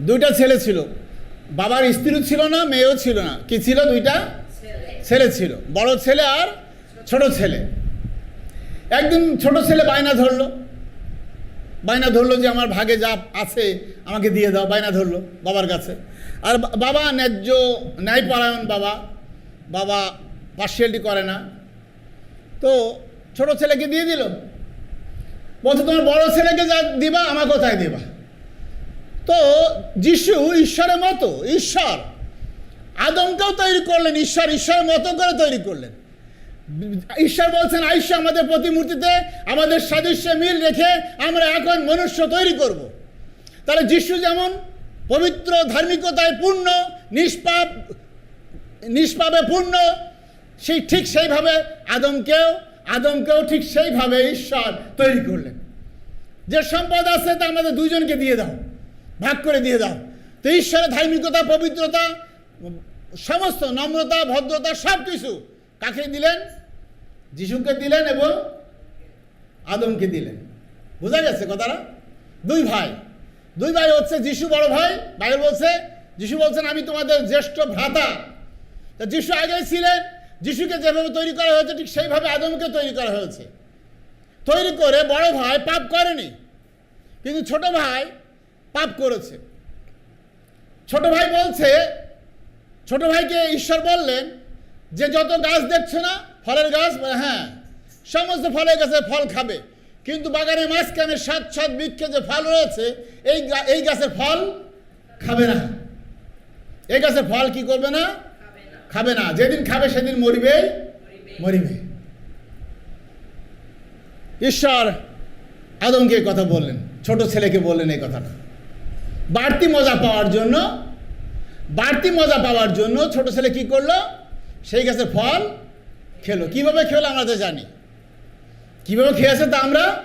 দুইটা ছেলে ছিল। বাবার স্ত্রী ছিল না, মেয়েও ছিল না। কি ছিল দুইটা? ছেলে ছিল। বড় ছেলে আর ছোট ছেলে। একদিন ছোট ছেলে বায়না ধরলো। বায়না ধরলো যে, আমার ভাগে যা আছে, আমাকে দিয়ে দাও। বায়না ধরলো বাবার কাছে। আর বাবা ন্যায্য ন্যায়পরায়ণ বাবা। বাবা পার্সিয়ালিটি করে না। তো ছোট ছেলেকে দিয়ে দিল। বলছে, তোমার বড় ছেলেকে যা দিবা আমাকেও তাই দিবা। তো যিশু ঈশ্বরের মতো, ঈশ্বর। আদমকেও তৈরি করলেন, ঈশ্বর ঈশ্বরের মতো করে তৈরি করলেন। ঈশ্বর বলছেন, আইসা আমাদের প্রতিমূর্তিতে, আমাদের সাদৃশ্যে মিল রেখে আমরা এখন মনুষ্য তৈরি করব। তাহলে যিশু যেমন পবিত্র, ধার্মিকতায় পূর্ণ, নিষ্পাপ, নিষ্পাপে পূর্ণ, সেই ঠিক সেইভাবে আদমকেও আদমকেও ঠিক সেইভাবে ঈশ্বর তৈরি করলেন। যে সম্পদ আছে তা আমাদের দুজনকে দিয়ে দাও। ভাগ করে দিয়ে দাও। তো ঈশ্বরের ধার্মিকতা, পবিত্রতা, সমস্ত নম্রতা, ভদ্রতা সব কিছু কাকে দিলেন? যিশুকে দিলেন এবং আদমকে দিলেন। বোঝা গেছে কথাটা? দুই ভাই। দুই ভাই হচ্ছে যিশু বড় ভাই। বাইবেল বলছে, যিশু বলছেন, আমি তোমাদের জ্যেষ্ঠ ভ্রাতা। তা যিশু আগেই ছিলেন। যিশুকে যেভাবে তৈরি করা হয়েছে, ঠিক সেইভাবে আদমকে তৈরি করা হয়েছে। তৈরি করে বড় ভাই পাপ করেনি। কিন্তু ছোট ভাই পাপ করেছে। ছোট ভাই বলছে, ছোট ভাইকে ঈশ্বর বললেন যে, যত গাছ দেখছ না, ফলের গাছ হ্যাঁ সমস্ত ফলের গাছে ফল খাবে। কিন্তু বাগানের মাঝখানে সাত সাত বৃক্ষে যে ফল রয়েছে, এই এই গাছের ফল খাবে না। এই গাছের ফল কি করবে না? খাবে না। যেদিন খাবে, সেদিন মরিবে মরিবে। ঈশ্বর আদমকে কথা বললেন, ছোট ছেলেকে বললেন এই কথাটা। বাড়তি মজা পাওয়ার জন্য, বাড়তি মজা পাওয়ার জন্য ছোট ছেলে কি করল? সেই গাছের ফল খেলো। কীভাবে খেলো আমরা তো জানি। কীভাবে খেয়েছে তা আমরা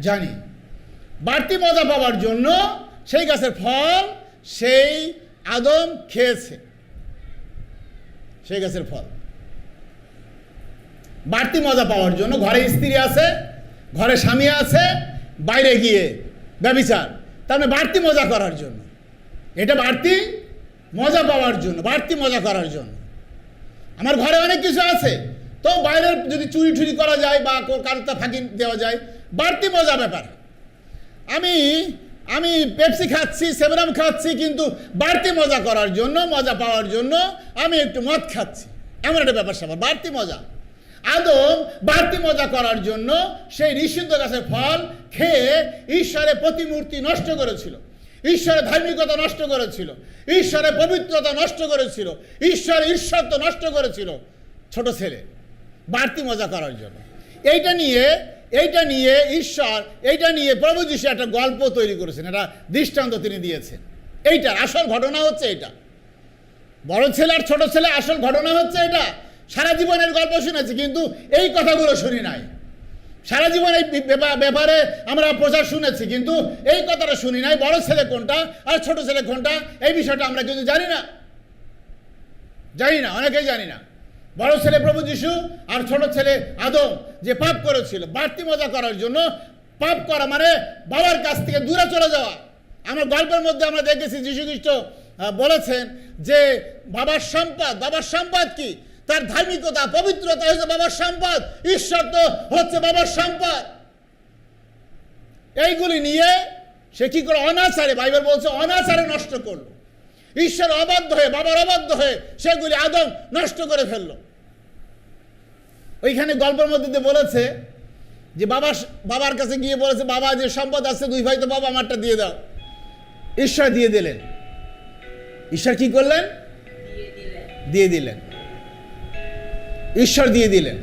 জানি। বাড়তি মজা পাওয়ার জন্য সেই গাছের ফল সেই আদম খেয়েছে। সেই গাছের ফল। বাড়তি মজা পাওয়ার জন্য ঘরে স্ত্রী আছে, ঘরে স্বামী আছে, বাইরে গিয়ে ব্যবিচার। তার মানে বাড়তি মজা করার জন্য। এটা বাড়তি মজা পাওয়ার জন্য, বাড়তি মজা করার জন্য। আমার ঘরে অনেক কিছু আছে। তো বাইরের যদি চুরি টুরি করা যায় বা কারোটা ফাঁকি দেওয়া যায়, বাড়তি মজা ব্যাপার। আমি আমি পেপসি খাচ্ছি সেভেনাম খাচ্ছি, কিন্তু বাড়তি মজা করার জন্য, মজা পাওয়ার জন্য আমি একটু মদ খাচ্ছি। এমন একটা ব্যাপার স্যাপার, বাড়তি মজা। আদম বাড়তি মজা করার জন্য সেই নিষিদ্ধ গাছের ফল খেয়ে ঈশ্বরের প্রতিমূর্তি নষ্ট করেছিল। ঈশ্বরের ধার্মিকতা নষ্ট করেছিল। ঈশ্বরের পবিত্রতা নষ্ট করেছিল। ঈশ্বর ঈশ্বরত্ব নষ্ট করেছিল। ছোট ছেলে, বাড়তি মজা করার জন্য। এইটা নিয়ে এইটা নিয়ে ঈশ্বর, এইটা নিয়ে প্রভু যিশু একটা গল্প তৈরি করেছেন, একটা দৃষ্টান্ত তিনি দিয়েছেন। এইটার আসল ঘটনা হচ্ছে এটা। বড় ছেলে আর ছোট ছেলে আসল ঘটনা হচ্ছে এটা। সারা জীবনের গল্প শুনেছি, কিন্তু এই কথাগুলো শুনি নাই। সারা জীবন এই ব্যাপারে আমরা প্রচার শুনেছি, কিন্তু এই কথাটা শুনি নাই, বড় ছেলে কোনটা আর ছোট ছেলে কোনটা, এই বিষয়টা আমরা কিন্তু জানি না। জানি না, অনেকেই জানি না। বড় ছেলে প্রভু যিশু আর ছোট ছেলে আদম যে পাপ করেছিল, বাড়তি মজা করার জন্য পাপ করা মানে বাবার কাছ থেকে দূরে চলে যাওয়া। আমার গল্পের মধ্যে আমরা দেখেছি যীশু খ্রিস্ট বলেছেন যে বাবার সম্পদ বাবার সম্পদ কি? তার ধার্মিকতা পবিত্রতা হচ্ছে বাবার সম্পদ ঈশ্বর তো হচ্ছে বাবার সম্পদ। এইগুলি নিয়ে সে কি করে অনাচারে বাইবেল বলছে অনাচারে নষ্ট করল। ঈশ্বর অবাধ্য হয়ে বাবার অবাধ্য হয়ে সেগুলি আদম নষ্ট করে ফেলল। ওইখানে গল্পের মধ্যে দিয়ে বলেছে যে বাবা বাবার কাছে গিয়ে বলেছে বাবা যে সম্পদ আছে দুই ভাই তো বাবা আমারটা দিয়ে দাও। ঈশ্বর দিয়ে দিলেন। ঈশ্বর কি করলেন? দিয়ে দিলেন। ঈশ্বর দিয়ে দিলেন।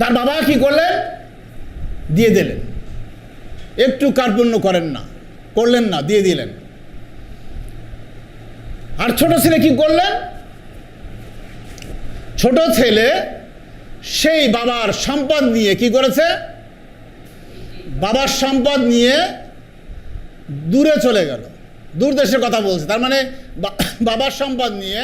তার বাবা কি করলেন? দিয়ে দিলেন। একটু কার্পণ্য করেন না, করলেন না, দিয়ে দিলেন। আর ছোট ছেলে কি করলেন? ছোট ছেলে সেই বাবার সম্পদ নিয়ে কি করেছে? বাবার সম্পদ নিয়ে দূরে চলে গেল। দূর দেশের কথা বলছে। তার মানে বাবার সম্পদ নিয়ে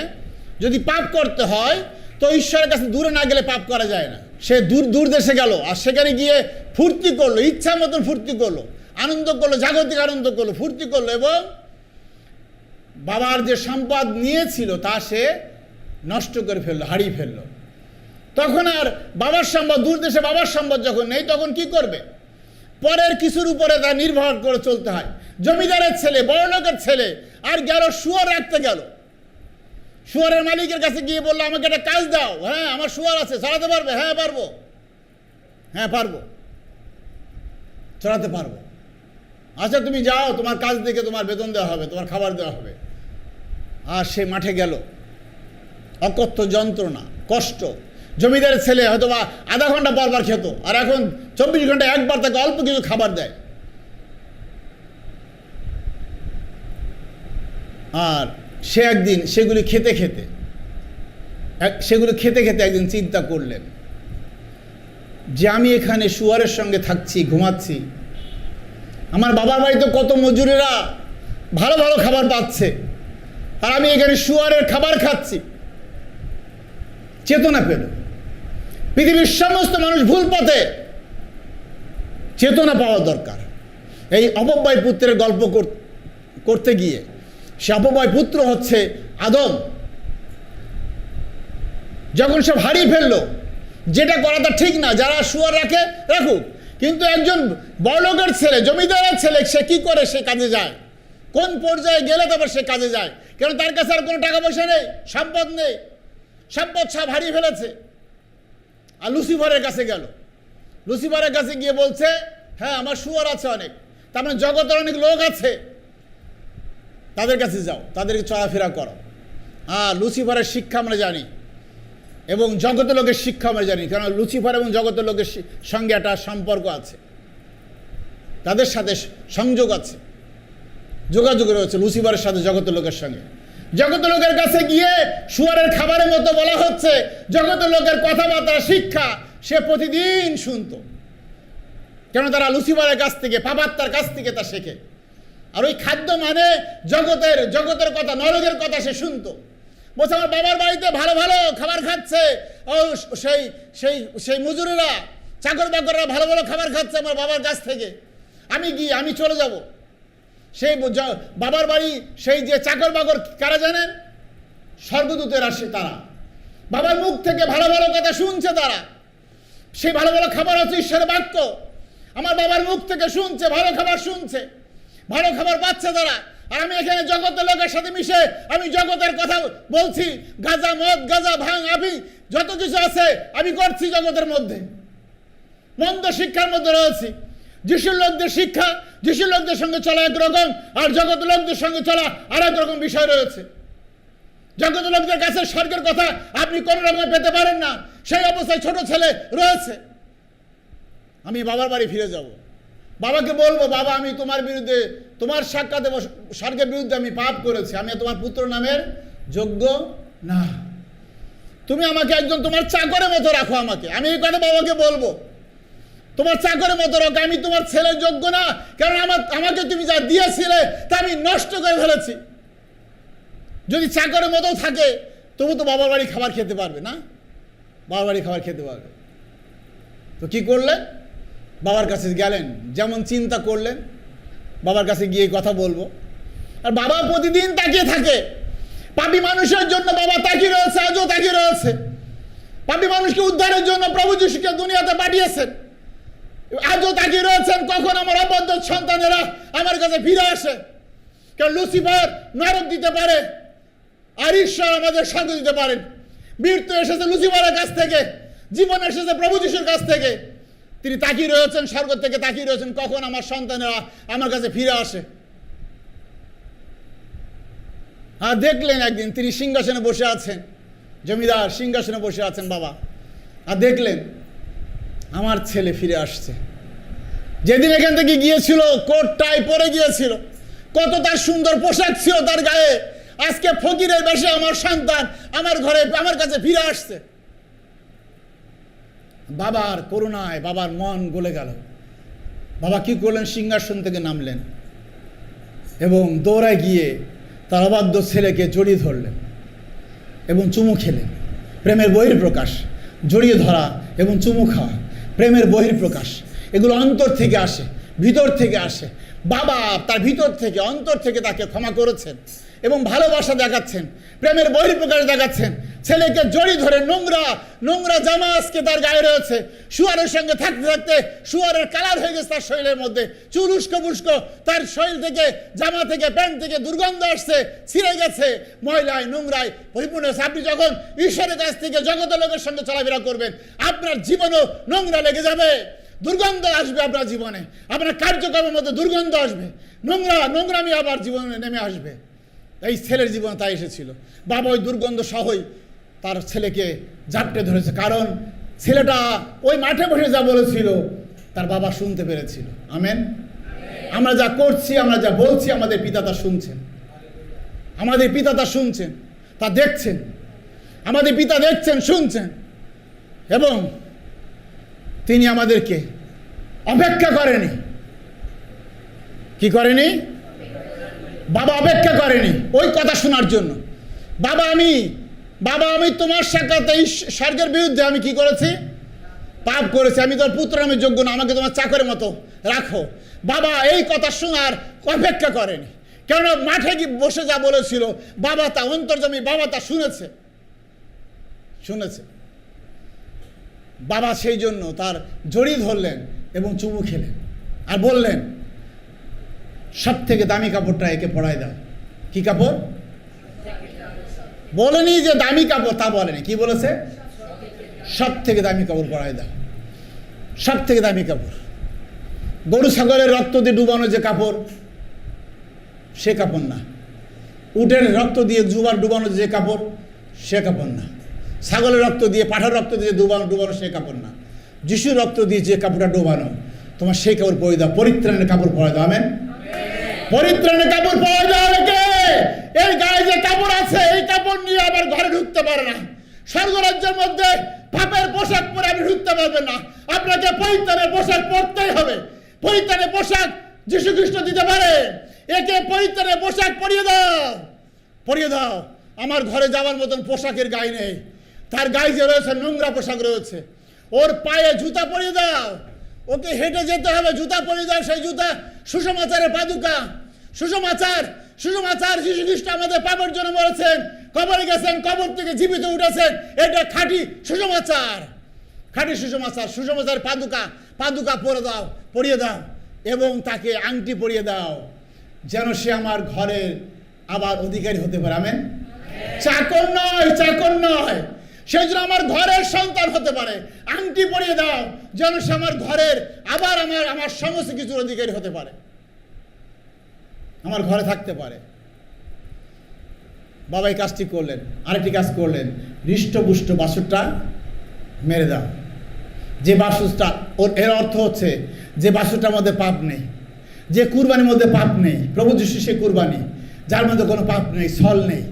যদি পাপ করতে হয়, তো ঈশ্বরের কাছে দূরে না গেলে পাপ করা যায় না। সে দূর দূর দেশে গেল, আর সেখানে গিয়ে ফুর্তি করল, ইচ্ছা মতন ফুর্তি করল, আনন্দ করল, জাগতিক আনন্দ করল, ফুর্তি করল, এবং বাবার যে সম্পদ নিয়েছিল, তা সে নষ্ট করে ফেলল, হারিয়ে ফেলল। তখন আর বাবার সম্পদ, দূর দেশে বাবার সম্পদ যখন নেই, তখন কি করবে? পরের কিছুর উপরে তা নির্ভর করে চলতে হয়। জমিদারের ছেলে, বড়লোকের ছেলে, আর গেল, শুয়ার রাখতে গেল। শুয়ারের মালিকের কাছে গিয়ে বলল, আমাকে একটা কাজ দাও। হ্যাঁ আমার শুয়ার আছে চড়াতে পারবে? হ্যাঁ পারব। হ্যাঁ পারব। চড়াতে পারব। আচ্ছা তুমি যাও, তোমার কাজ দেখে তোমার বেতন দেওয়া হবে, তোমার খাবার দেওয়া হবে। আর সে মাঠে গেল। অকথ্য যন্ত্রণা, কষ্ট। জমিদারের ছেলে হয়তো বা আধা ঘণ্টা পরবার খেত, আর এখন চব্বিশ ঘণ্টা একবার তাকে অল্প কিছু খাবার দেয়। আর সে একদিন সেগুলি খেতে খেতে সেগুলো খেতে খেতে একদিন চিন্তা করলেন যে আমি এখানে শুয়ারের সঙ্গে থাকছি, ঘুমাচ্ছি। আমার বাবার বাড়িতে কত মজুরেরা ভালো ভালো খাবার পাচ্ছে, আর আমি এখানে শুয়ারের খাবার খাচ্ছি। চেতনা পেল। পৃথিবীর সমস্ত মানুষ ভুল পথে চেতনা পাওয়া দরকার। এই অপব্যয় পুত্রের গল্প কর- করতে গিয়ে সে অপময় পুত্র হচ্ছে আদম। যখন সব হারিয়ে ফেলল, যেটা করা তা ঠিক না, যারা শুয়ার রাখে, রাখুক। কিন্তু একজন বড়লোকের ছেলে, জমিদারের ছেলে, সে কি করে সে কাজে যায়? কোন পর্যায়ে গেলে তারপর সে কাজে যায়? কেন তার কাছে আর কোনো টাকা পয়সা নেই? সম্পদ নেই। সম্পদ সব হারিয়ে ফেলেছে। আর লুসিফারের কাছে গেল। লুসিফারের কাছে গিয়ে বলছে হ্যাঁ আমার শুয়ার আছে অনেক। তার মানে জগতের অনেক লোক আছে। তাদের কাছে যাও, তাদেরকে চলাফেরা করো। আর লুসিফারের শিক্ষা আমরা জানি এবং জগতের লোকের শিক্ষা আমরা জানি কারণ লুসিফার এবং জগতের লোকের সঙ্গে একটা সম্পর্ক আছে। তাদের সাথে সংযোগ আছে, যোগাযোগ রয়েছে লুসিফারের সাথে জগতের লোকের সঙ্গে। জগতের লোকের কাছে গিয়ে শুয়ারের খাবারের মতো বলা হচ্ছে জগতের লোকের কথাবার্তা, শিক্ষা সে প্রতিদিন শুনতো। কেন তারা লুসিফারের কাছ থেকে পাপাত্তার কাছ থেকে তা শেখে। আর ওই খাদ্য মানে জগতের জগতের কথা, নরকের কথা সে শুনতো। বলছে, আমার বাবার বাড়িতে ভালো ভালো খাবার খাচ্ছে। ও সেই সেই সেই মজুরিরা চাকর বাকররা ভালো ভালো খাবার খাচ্ছে আমার বাবার কাছ থেকে। আমি গিয়ে, আমি চলে যাব। সেই বাবার বাড়ি সেই যে চাকর বাকর কারা জানেন? স্বর্গদূতের আসে তারা। বাবার মুখ থেকে ভালো ভালো কথা শুনছে তারা। সেই ভালো ভালো খাবার হচ্ছে ঈশ্বরের বাক্য। আমার বাবার মুখ থেকে শুনছে, ভালো খাবার শুনছে। ভালো খাবার পাচ্ছে তারা। আর আমি এখানে জগতের লোকের সাথে মিশে আমি জগতের কথা বলছি। গাজা মদ, গাজা ভাঙ আমি যত কিছু আছে আমি করছি জগতের মধ্যে। মন্দ শিক্ষার মধ্যে রয়েছি। যিশুর লোকদের শিক্ষা, যিশুর লোকদের সঙ্গে চলা একরকম আর জগতের লোকদের সঙ্গে চলা আর রকম বিষয় রয়েছে। জগতের লোকদের কাছে স্বর্গের কথা আপনি কোন রকমে পেতে পারেন না। সেই অবস্থায় ছোট ছেলে রয়েছে। আমি বাবার বাড়ি ফিরে যাব। বাবাকে বলব, বাবা, আমি তোমার বিরুদ্ধে, তোমার সাক্ষাতে স্বর্গের বিরুদ্ধে আমি পাপ করেছি। আমি তোমার পুত্র নামের যোগ্য না। তুমি আমাকে একজন তোমার চাকরের মতো রাখো আমাকে। আমি এই কথা বাবাকে বলব। তোমার চাকরের মতো রাখো। আমি তোমার ছেলের যোগ্য না। কারণ আমার, আমাকে তুমি যা দিয়েছিলে, তা আমি নষ্ট করে ফেলেছি। যদি চাকরের মতো থাকে, তবু তো বাবার বাড়ি খাবার খেতে পারবে না। বাবার বাড়ি খাবার খেতে পারবে তো কি করলেন বাবার কাছে গেলেন, যেমন চিন্তা করলেন, বাবার কাছে গিয়ে কথা বলব। আর বাবা প্রতিদিন তাকিয়ে থাকে, পাপি মানুষের জন্য বাবা তাকিয়ে রয়েছে, আজও তাকিয়ে রয়েছে। পাপি মানুষকে উদ্ধারের জন্য প্রভু যিশুকে দুনিয়াতে পাঠিয়েছেন। আজও তাকিয়ে রয়েছেন, কখন আমার অবদ্ধ সন্তানেরা আমার কাছে ফিরে আসে। কারণ লুসিফার নরক দিতে পারে, আর ঈশ্বর আমাদের সঙ্গ দিতে পারেন। মৃত্যু এসেছে লুসিফারের কাছ থেকে, জীবন এসেছে প্রভু যিশুর কাছ থেকে। তিনি তাকিয়ে রয়েছেন স্বর্গ থেকে, তাকিয়ে রয়েছেন কখন আমার সন্তানেরা আমার কাছে ফিরে আসে। আর দেখলেন একদিন তিনি সিংহাসনে বসে আছেন, জমিদার সিংহাসনে বসে আছেন বাবা। আর দেখলেন আমার ছেলে ফিরে আসছে। যেদিন এখান থেকে গিয়েছিল কোট টাই পরে গিয়েছিল। কত তার সুন্দর পোশাক ছিল তার গায়ে। আজকে ফকিরের বেশে আমার সন্তান আমার ঘরে, আমার কাছে ফিরে আসছে। বাবার করুণায় বাবার মন গলে গেল। বাবা কি করলেন? সিংহাসন থেকে নামলেন এবং দৌড়ায় গিয়ে তার অবাধ্য ছেলেকে জড়িয়ে ধরলেন এবং চুমু খেলেন। প্রেমের বহির প্রকাশ জড়িয়ে ধরা এবং চুমু খাওয়া, প্রেমের বহির প্রকাশ এগুলো অন্তর থেকে আসে, ভিতর থেকে আসে। বাবা তার ভিতর থেকে, অন্তর থেকে তাকে ক্ষমা করেছেন এবং ভালোবাসা দেখাচ্ছেন, প্রেমের বহির্প্রকাশ দেখাচ্ছেন। ছেলেকে জড়ি ধরে নোংরা নোংরা জামা আজকে তার গায়ে রয়েছে। শুয়ারের সঙ্গে থাকতে থাকতে শুয়ারের কালার হয়ে গেছে তার শরীরের মধ্যে। উস্কো বুস্কো, তার শরীর থেকে, জামা থেকে, প্যান্ট থেকে দুর্গন্ধ আসছে, ছিঁড়ে গেছে। ময়লায়, নোংরায়, পরিপূর্ণ আপনি যখন ঈশ্বরের কাছ থেকে জগতের লোকের সঙ্গে চলাফেরা করবেন, আপনার জীবনও নোংরা লেগে যাবে। দুর্গন্ধ আসবে আপনার জীবনে। আপনার কার্যক্রমের মধ্যে দুর্গন্ধ আসবে। নোংরা, নোংরামি আবার জীবনে নেমে আসবে। এই ছেলের জীবনে তাই এসেছিল। বাবা ওই দুর্গন্ধ সহই তার ছেলেকে জাপটে ধরেছে। কারণ ছেলেটা ওই মাঠে বসে যা বলেছিল, তার বাবা শুনতে পেরেছিল। আমেন? আমরা যা করছি, আমরা যা বলছি, আমাদের পিতা তা শুনছেন। আমাদের পিতা তা শুনছেন, তা দেখছেন। আমাদের পিতা দেখছেন, শুনছেন। এবং তিনি আমাদেরকে অপেক্ষা করেনি। কি করেনি? বাবা অপেক্ষা করেনি ওই কথা শোনার জন্য। বাবা, আমি বাবা, আমি তোমার সাক্ষাতে এই স্বর্গের বিরুদ্ধে আমি কি করেছি? পাপ করেছি। আমি তোর পুত্র, আমি যোগ্য না, আমাকে তোমার চাকরের মতো রাখো। বাবা, এই কথা শোনার অপেক্ষা করেনি। কেননা মাঠে কি বসে যা বলেছিল, বাবা তা অন্তর্জমি বাবা তা শুনেছে। শুনেছে। বাবা সেই জন্য তার জড়ি ধরলেন এবং চুমু খেলেন আর বললেন সব থেকে দামি কাপড়টা একে পড়ায় দাও। কি কাপড়? বলেনি যে দামি কাপড় তা বলেনি। কি বলেছে? সব থেকে দামি কাপড় পরায় দাও। সব থেকে দামি কাপড়। গরু ছাগলের রক্ত দিয়ে ডুবানো যে কাপড় সে কাপড় না। উটের রক্ত দিয়ে জুবার ডুবানো যে কাপড় সে কাপড় না। ছাগলের রক্ত দিয়ে পাঠার রক্ত দিয়ে ডুবানো ডুবানো সে কাপড় না। যিশুর রক্ত দিয়ে যে কাপড়টা ডুবানো তোমার সেই কাপড় পরে দাও। পরিত্রাণের কাপড় পরে দাও। আমেন। পরিত্রাণের কাপড় পাওয়া যায় এই গায়ে যে কাপড় আছে, এই কাপড় নিয়ে আবার ঘরে ঢুকতে পারে না। স্বর্গরাজ্যের মধ্যে পাপের পোশাক পরে আপনি ঢুকতে পারবেন না। আপনাকে পরিত্রাণের পোশাক পরতেই হবে। পরিত্রাণের পোশাক যীশু খ্রিস্ট দিতে পারে। একে পরিত্রাণের পোশাক পরিয়ে দাও। পরিয়ে দাও। আমার ঘরে যাওয়ার মতন পোশাকের গায়ে নেই। তার গায়ে যে রয়েছে নোংরা পোশাক রয়েছে। ওর পায়ে জুতা পরিয়ে দাও। ওকে হেঁটে যেতে হবে, জুতা পরিয়ে দাও। সেই জুতা সুষমাচারের পাদুকা। সুষমাচার সুষমাচার যীশু খ্রিস্ট আমাদের পাপের জন্য মরেছেন, কবরে গেছেন, কবর থেকে জীবিত উঠেছেন। এটা খাঁটি সুষমাচার খাঁটি সুষমাচার সুষমাচার পাদুকা পাদুকা পরে দাও, পরিয়ে দাও এবং তাকে আংটি পরিয়ে দাও, যেন সে আমার ঘরের আবার অধিকারী হতে পারে। আমেন? চাকর নয় চাকর নয়। সেই জন্য আমার ঘরের সন্তান হতে পারে। আংটি পরিয়ে দাও, যেন সে আমার ঘরের আবার আমার আমার সমস্ত কিছুর অধিকারী হতে পারে। আমার ঘরে থাকতে পারে। বাবা এই কাজটি করলেন, আরেকটি কাজ করলেন। হৃষ্টপুষ্ট বাসুরটা মেরে দাও। যে বাসুরটা, ওর, এর অর্থ হচ্ছে, যে বাসুরটার মধ্যে পাপ নেই, যে কুরবানির মধ্যে পাপ নেই, প্রভু যিশু সে কুরবানি, যার মধ্যে কোনো পাপ নেই ছল নেই।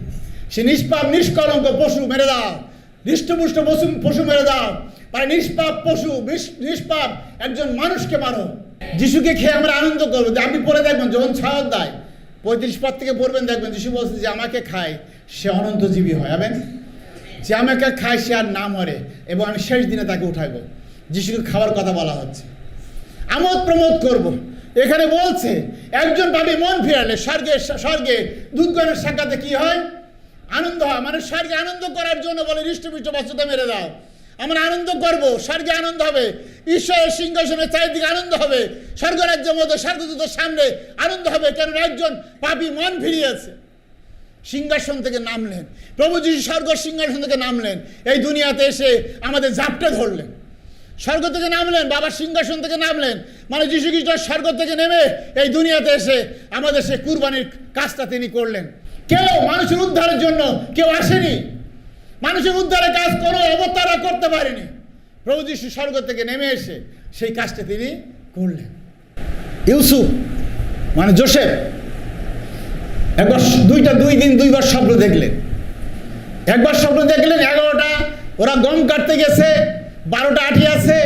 সে নিষ্পাপ, নিষ্কলঙ্ক পশু মেরে দাও। হৃষ্টপুষ্ট পশু পশু মেরে দাও। মানে নিষ্পাপ পশু নিষ্পাপ একজন মানুষকে মারো। যিশুকে খেয়ে আমরা আনন্দ করব। আপনি পরে দেখবেন, যখন ছাওয়ার দেয়, পঁয়ত্রিশ পর থেকে পড়বেন, দেখবেন যিশু বলছে যে আমাকে খায়, সে অনন্তজীবী হয়। আবেন যে আমাকে খায়, সে আর না মরে, এবং আমি শেষ দিনে তাকে উঠাইব। যিশুকে খাওয়ার কথা বলা হচ্ছে। আমোদ প্রমোদ করব। এখানে বলছে, একজন পাবি মন ফিরালে স্বর্গে স্বর্গে দুধগণের সাক্ষাতে কি হয়? আনন্দ হয়। মানে স্বর্গে আনন্দ করার জন্য বলে হৃষ্টপুষ্ট বস্তুটা মেরে দাও। আমরা আনন্দ করব, স্বর্গে আনন্দ হবে। ঈশ্বরের সিংহাসনের চারিদিকে আনন্দ হবে। স্বর্গরাজ্যের মধ্যে, স্বর্গদূতের সামনে আনন্দ হবে। কেন একজন পাপি মন ফিরিয়েছে সিংহাসন থেকে নামলেন। প্রভু স্বর্গ সিংহাসন থেকে নামলেন। এই দুনিয়াতে এসে আমাদের জাপটে ধরলেন। স্বর্গ থেকে নামলেন বাবার সিংহাসন থেকে নামলেন। মানে যিশু খ্রিস্ট স্বর্গ থেকে নেমে এই দুনিয়াতে এসে আমাদের সে কুরবানির কাজটা তিনি করলেন। কেউ মানুষের উদ্ধারের জন্য কেউ আসেনি। মানুষের উদ্ধারে কাজ কোনো অবতারা করতে পারেনি। প্রভু যিশু স্বর্গ থেকে নেমে এসে সেই কাজটা তিনি করলেন। ইউসুফ মানে জোসেফ, একবার দুইটা দুই দিন দুইবার স্বপ্ন দেখলেন। একবার স্বপ্ন দেখলেন, এগারোটা, ওরা গম কাটতে গেছে, বারোটা আটি আছে,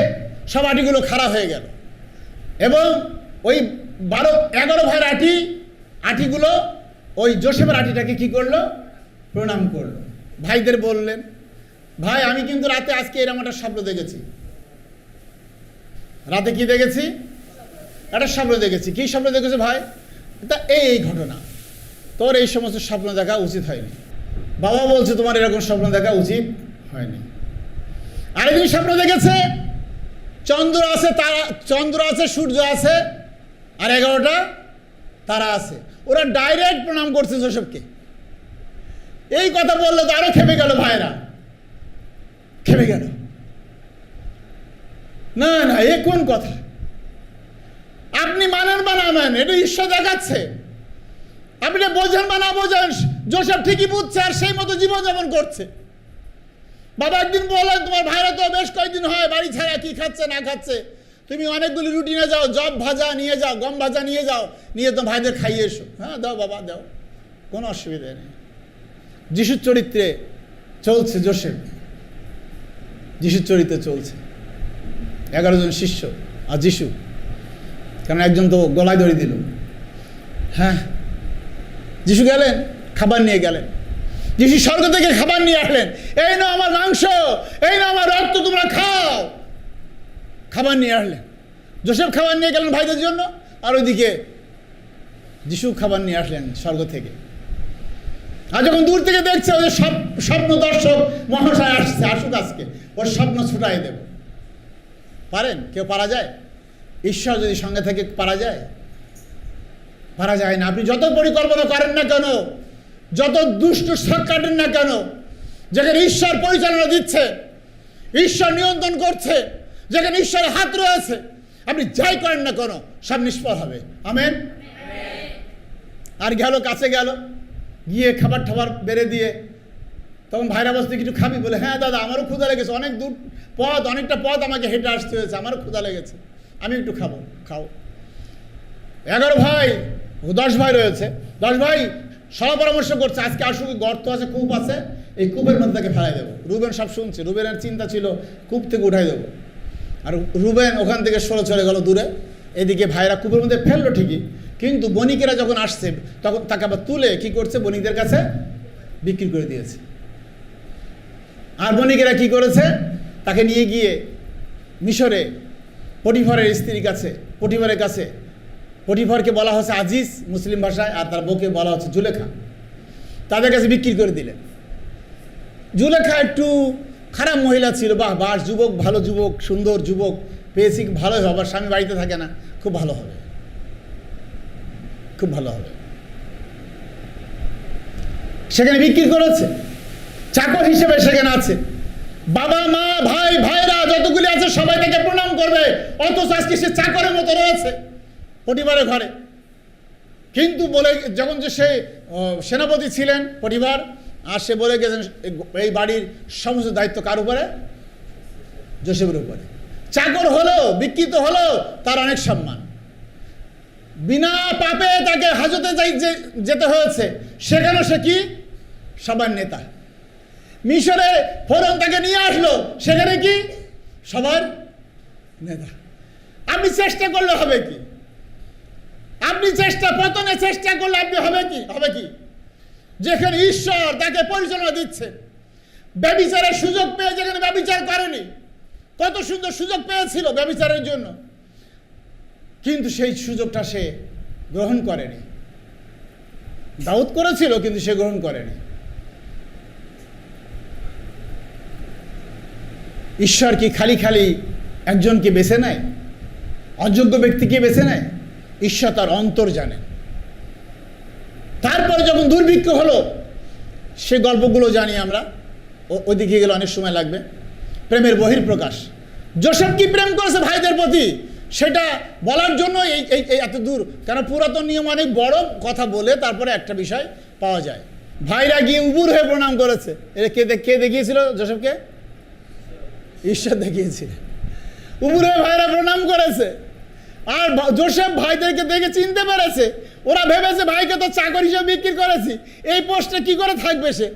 সব আটিগুলো খারাপ হয়ে গেল। এবং ওই বারো, এগারো ভাইয়ের আটি, আটিগুলো ওই জোসেফের আটিটাকে কি করল? প্রণাম করল। ভাইদের বললেন, ভাই, আমি কিন্তু রাতে আজকে এরকম একটা স্বপ্ন দেখেছি। রাতে কি দেখেছি? একটা স্বপ্ন দেখেছি। কী স্বপ্ন দেখেছে ভাই? তা এই এই ঘটনা। তোর এই সমস্ত স্বপ্ন দেখা উচিত হয়নি। বাবা বলছে, তোমার এরকম স্বপ্ন দেখা উচিত হয়নি। আরেকদিন স্বপ্ন দেখেছে, চন্দ্র আছে, তারা, চন্দ্র আছে, সূর্য আছে, আর এগারোটা তারা আছে। ওরা ডাইরেক্ট প্রণাম করছে জোসেফকে। এই কথা বললে তো আরও খেপে গেল ভাইরা। খেপে গেল। না না, এ কোন কথা? আপনি মানেন বা না মানেন, এটা ঈশ্বর দেখাচ্ছে। আপনি বোঝেন বা না বোঝেন, জোসেফ ঠিকই বুঝছে আর সেই মতো জীবনযাপন করছে। বাবা, একদিন বললেন, তোমার ভাইরা তো বেশ কয়েকদিন হয়, বাড়ি ছাড়া কি খাচ্ছে, না খাচ্ছে? তুমি অনেকগুলি রুটি যাও, জব ভাজা নিয়ে যাও, গম ভাজা নিয়ে যাও, নিয়ে তো ভাইদের খাইয়ে এসো। হ্যাঁ দাও বাবা, দাও। কোনো অসুবিধা নেই। যিশুর চরিত্রে চলছে জোসেফ যিশুর চরিত্রে চলছে। এগারো জন শিষ্য আর যিশু। কারণ একজন তো গলায় ধরে দিল। হ্যাঁ যিশু গেলেন, খাবার নিয়ে গেলেন। যিশু স্বর্গ থেকে খাবার নিয়ে আসলেন। এই না আমার মাংস, এই না আমার রক্ত, তোমরা খাও। খাবার নিয়ে আসলেন। জোসেফ খাবার নিয়ে গেলেন ভাইদের জন্য, আর ওইদিকে যিশু খাবার নিয়ে আসলেন স্বর্গ থেকে। আর যখন দূর থেকে দেখছে, ওই যে স্বপ- স্বপ্ন দর্শক মহাশয় আসছে, আসুক আজকে, ওর স্বপ্ন ছুটাই দেব। পারেন? কেউ পারা যায়? ঈশ্বর যদি সঙ্গে থেকে পারা যায়? পারা যায় না। আপনি যত পরিকল্পনা করেন না কেন, যত দুষ্ট শখ কাটেন না কেন, যেখানে ঈশ্বর পরিচালনা দিচ্ছে, ঈশ্বর নিয়ন্ত্রণ করছে, যেখানে ঈশ্বরের হাত রয়েছে, আপনি যাই করেন না কেন, সব নিষ্ফল হবে। আমেন। আর গেল, কাছে গেল। গিয়ে খাবার টাবার বেড়ে দিয়ে তখন ভাইরা বসতে কিছু খাবি? বলে হ্যাঁ দাদা, আমারও ক্ষুধা লেগেছে, অনেক দূর পথ, অনেকটা পথ আমাকে হেঁটে আসতে হয়েছে, আমারও ক্ষুধা লেগেছে, আমি একটু খাব, খাও। এগারো ভাই, দশ ভাই রয়েছে, দশ ভাই সলা পরামর্শ করছে, আজকে আসুক গর্ত আছে, কূপ আছে, এই কূপের মধ্যে তাকে ফেলাই দেবো। রুবেন সব শুনছে, রুবেনের চিন্তা ছিল কূপ থেকে উঠাই দেবো। আর রুবেন ওখান থেকে সরে চলে গেল দূরে, এদিকে ভাইরা কূপের মধ্যে ফেলল ঠিকই কিন্তু বণিকেরা যখন আসছে, তখন তাকে আবার তুলে কি করছে? বণিকদের কাছে বিক্রি করে দিয়েছে। আর বণিকেরা কি করেছে? তাকে নিয়ে গিয়ে মিশরে পটিফারের স্ত্রীর কাছে পটিফারের কাছে পটিফারকে বলা হচ্ছে আজিজ মুসলিম ভাষায়, আর তার বউকে বলা হচ্ছে জুলেখা। তাদের কাছে বিক্রি করে দিলেন। জুলেখা একটু খারাপ মহিলা ছিল, বাহ, বাস যুবক, ভালো যুবক, সুন্দর যুবক পেয়েছি ভালোই হবে স্বামী বাড়িতে থাকে না, খুব ভালো হবে। খুব ভালো হবে। সেখানে বিক্রি করেছে। চাকর হিসেবে সেখানে আছে। বাবা, মা, ভাই, ভাইরা যতগুলি আছে সবাই তাকে প্রণাম করবে। অথচ আজকে সে চাকরের মতো রয়েছে পরিবারের ঘরে। কিন্তু বলে যখন যে সে সেনাপতি ছিলেন পরিবার, আর সে বলে গেছেন, এই বাড়ির সমস্ত দায়িত্ব কার উপরে? জোসেফের উপরে। চাকর হলো বিকৃত হলো, তার অনেক সম্মান। বিনা পাপে তাকে হাজতে যাই যেতে হয়েছে, সেখানে সে কি? সবার নেতা। মিশরে ফোরন তাকে নিয়ে আসলো, সেখানে কি? সবার নেতা। আপনি চেষ্টা করলে হবে কি? আপনি চেষ্টা, পতনে চেষ্টা করলে আপনি হবে কি? হবে কি? যেখানে ঈশ্বর তাকে পরিচালনা দিচ্ছে, ব্যবিচারের সুযোগ পেয়ে যেখানে ব্যবিচার করেনি, কত সুন্দর সুযোগ পেয়েছিল ব্যবিচারের জন্য। কিন্তু সেই সুযোগটা সে গ্রহণ করেনি। দাউদ করেছিল, কিন্তু সে গ্রহণ করেনি। ঈশ্বর কি খালি খালি একজনকে বেছে নেয়? অযোগ্য ব্যক্তিকে বেছে নেয়? ঈশ্বর তার অন্তর জানেন তারপরে যখন দুর্ভিক্ষ হলো, সে গল্পগুলো জানি আমরা। ওদিকে গেলে অনেক সময় লাগবে। প্রেমের বহির্প্রকাশ জোসেফ কি প্রেম করেছে ভাইদের প্রতি? সেটা বলার জন্য এই এই এত দূর। কেন পুরাতন নিয়ম অনেক বড়, কথা বলে তারপরে একটা বিষয় পাওয়া যায়। ভাইরা গিয়ে উবুর হয়ে প্রণাম করেছে। এটা কে কে দেখিয়েছিল জোসেফকে? ঈশ্বর দেখিয়েছিল উবুর হয়ে ভাইরা প্রণাম করেছে। আর জোসেফ ভাইদেরকে দেখে চিনতে পেরেছে। ওরা ভেবেছে, ভাইকে তো চাকর হিসেবে বিক্রি করেছি। এই পোস্টে কি করে থাকবে সে?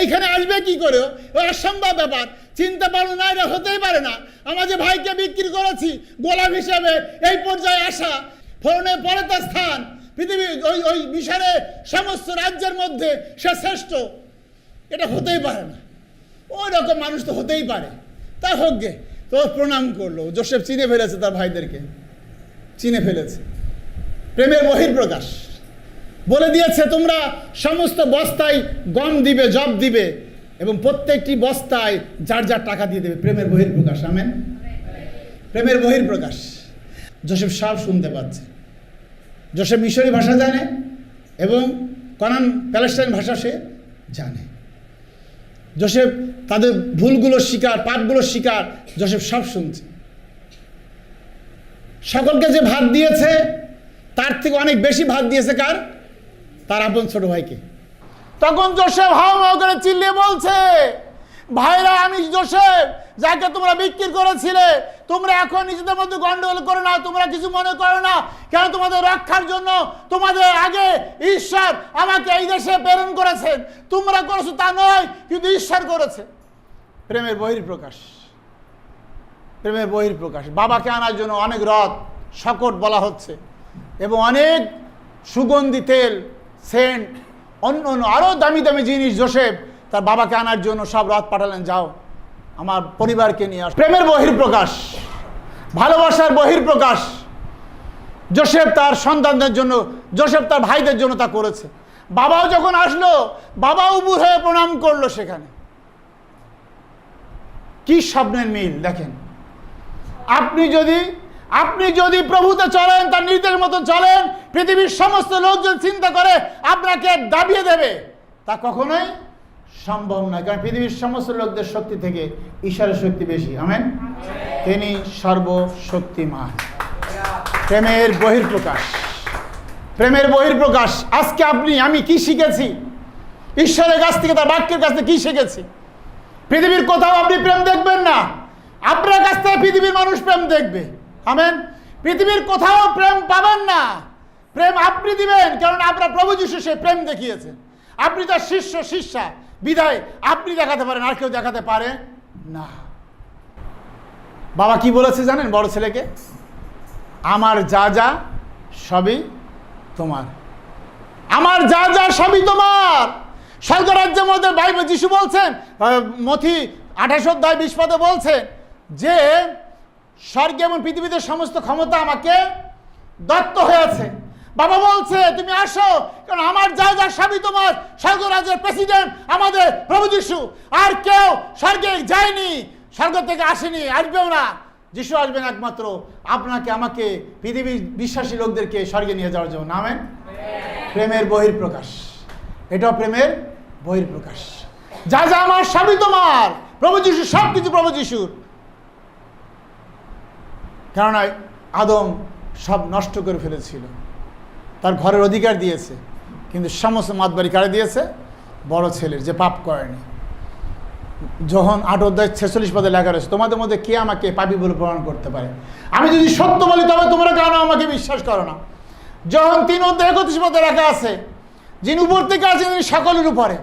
এইখানে আসবে কি করে ও? অসম্ভব ব্যাপার। চিনতে পারো না এটা হতেই পারে না। আমার যে ভাইকে বিক্রি করেছি গোলাম হিসেবে এই পর্যায়ে আসা ফোরনের পরে তার স্থান। পৃথিবী ওই ওই মিশরে সমস্ত রাজ্যের মধ্যে সে শ্রেষ্ঠ। এটা হতেই পারে না। ওই রকম মানুষ তো হতেই পারে। তা হোক গে, তো প্রণাম করল। জোসেফ চিনে ফেলেছে তার ভাইদেরকে। চিনে ফেলেছে। প্রেমের বহির্প্রকাশ বলে দিয়েছে, তোমরা সমস্ত বস্তায় গম দিবে, জব দিবে। এবং প্রত্যেকটি বস্তায় যার যার টাকা দিয়ে দেবে। প্রেমের বহির্প্রকাশ আমেন। প্রেমের বহির্প্রকাশ জোসেফ সব শুনতে পাচ্ছে। জোসেফ মিশরি ভাষা জানে এবং কনান প্যালেস্টাইন ভাষা সে জানে। জোসেফ তাদের ভুলগুলো শিকার পাপগুলো শিকার জোসেফ সব শুনছে। সকলকে যে ভাত দিয়েছে, তার থেকে অনেক বেশি ভাত দিয়েছে কার? তার আপন ছোট ভাইকে। তখন জোসেফ হাও হাও করে চিল্লিয়ে বলছে, ভাইরা, আমি জোসেফ, যাকে তোমরা বিক্রি করেছিলে, তোমরা এখন নিজেদের মধ্যে গন্ডগোল করো না, তোমরা কিছু মনে করো না। কেন তোমাদের রক্ষার জন্য তোমাদের আগে ঈশ্বর আমাকে এই দেশে প্রেরণ করেছেন তোমরা করেছ তা নয়, কিন্তু ঈশ্বর করেছে। প্রেমের বহির্প্রকাশ প্রেমের বহির্প্রকাশ বাবাকে আনার জন্য অনেক রথ শকট বলা হচ্ছে, এবং অনেক সুগন্ধি, তেল, সেন্ট অন্য অন্য আরও দামি দামি জিনিস, জোসেফ, তার বাবাকে আনার জন্য সব রথ পাঠালেন, যাও। আমার পরিবারকে নিয়ে আস। প্রেমের বহির্প্রকাশ ভালোবাসার বহির্প্রকাশ জোসেফ তার সন্তানদের জন্য, জোসেফ তার ভাইদের জন্য তা করেছে। বাবাও যখন আসলো, বাবাও হয়ে প্রণাম করল সেখানে। কি স্বপ্নের মিল, দেখেন। আপনি যদি আপনি যদি প্রভুতে চলেন, তার নির্দেশ মতো চলেন, পৃথিবীর সমস্ত লোক যদি চিন্তা করে আপনাকে দাবিয়ে দেবে, তা কখনোই সম্ভব নয়, কারণ পৃথিবীর সমস্ত লোকদের শক্তি থেকে ঈশ্বরের শক্তি বেশি। আমেন? তিনি সর্বশক্তিমান। প্রেমের বহির্প্রকাশ প্রেমের বহির্প্রকাশ আজকে আপনি, আমি কি শিখেছি? ঈশ্বরের কাছ থেকে, তার বাক্যের কাছ থেকে কি শিখেছি? পৃথিবীর কোথাও আপনি প্রেম দেখবেন না। আপনার কাছ থেকে পৃথিবীর মানুষ প্রেম দেখবে। আমেন? পৃথিবীর কোথাও প্রেম পাবেন না। প্রেম আপনি দিবেন কারণ আপনার প্রভু যিশু সে প্রেম দেখিয়েছেন আপনি তার শিষ্য, শিষ্যা বিদায় আপনি দেখাতে পারেন, আর কেউ দেখাতে পারে না। বাবা কি বলেছে জানেন বড় ছেলেকে? আমার যা যা, সবই তোমার। আমার যা যা, সবই তোমার। স্বর্গরাজ্যের মধ্যে বাইবেল, যিশু বলছেন মথি আঠাশ অধ্যায় বিশ পদে বলছেন যে স্বর্গে এবং পৃথিবীতে সমস্ত ক্ষমতা আমাকে দত্ত হয়েছে। বাবা বলছে তুমি আসো কারণ আমার যা যা সবই তোমার। স্বর্গরাজ্যের প্রেসিডেন্ট আমাদের প্রভু যিশু। আর কেউ স্বর্গে যায়নি স্বর্গ থেকে আসেনি আসবেও না। যিশু আসবেন একমাত্র। আপনাকে আমাকে পৃথিবীর বিশ্বাসী লোকদেরকে স্বর্গে নিয়ে যাওয়ার জন্য। নামেন প্রেমের বহির্প্রকাশ এটাও প্রেমের বহির্প্রকাশ যা যা আমার সবই তোমার। প্রভু যিশু সব কিছু প্রভু যিশুর। কেননা আদম সব নষ্ট করে ফেলেছিল। তার ঘরের অধিকার দিয়েছে। কিন্তু সমস্ত মাতবাড়ি কারে দিয়েছে? বড় ছেলের, যে পাপ করেনি। যখন আট অধ্যায় ছেচল্লিশ পদে লেখা রয়েছে, তোমাদের মধ্যে কে আমাকে পাপি বলে প্রমাণ করতে পারে? আমি যদি সত্য বলি, তবে তোমরা কেন আমাকে বিশ্বাস করো না? যখন তিন অধ্যায় একত্রিশ পদে লেখা আছে, যিনি উপর থেকে আছেন, তিনি সকলের উপরে।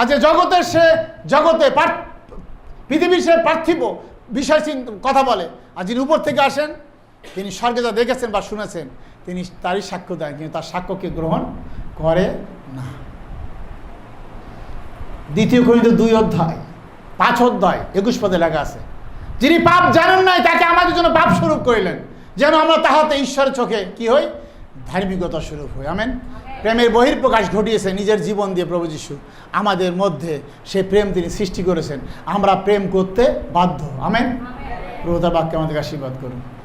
আজ জগতের সে জগতে পৃথিবীর সে পার্থিব। বিষয় কথা বলে। আর যিনি উপর থেকে আসেন, তিনি স্বর্গে যা দেখেছেন বা শুনেছেন, তিনি তারই সাক্ষ্য দেন কিন্তু তার সাক্ষ্যকে গ্রহণ করে না। দ্বিতীয় করিত দুই অধ্যায়, পাঁচ অধ্যায়, একুশ পদে লেখা আছে, যিনি পাপ জানেন নাই, তাকে আমাদের জন্য পাপ স্বরূপ করিলেন, যেন আমরা তাহাতে ঈশ্বরের চোখে কি হই? ধার্মিকতা স্বরূপ হই। আমেন। প্রেমের বহির্প্রকাশ ঘটিয়েছে নিজের জীবন দিয়ে প্রভু যিশু। আমাদের মধ্যে সে প্রেম তিনি সৃষ্টি করেছেন। আমরা প্রেম করতে বাধ্য। আমেন? প্রভুতার বাক্যে আমাদেরকে আশীর্বাদ করুন।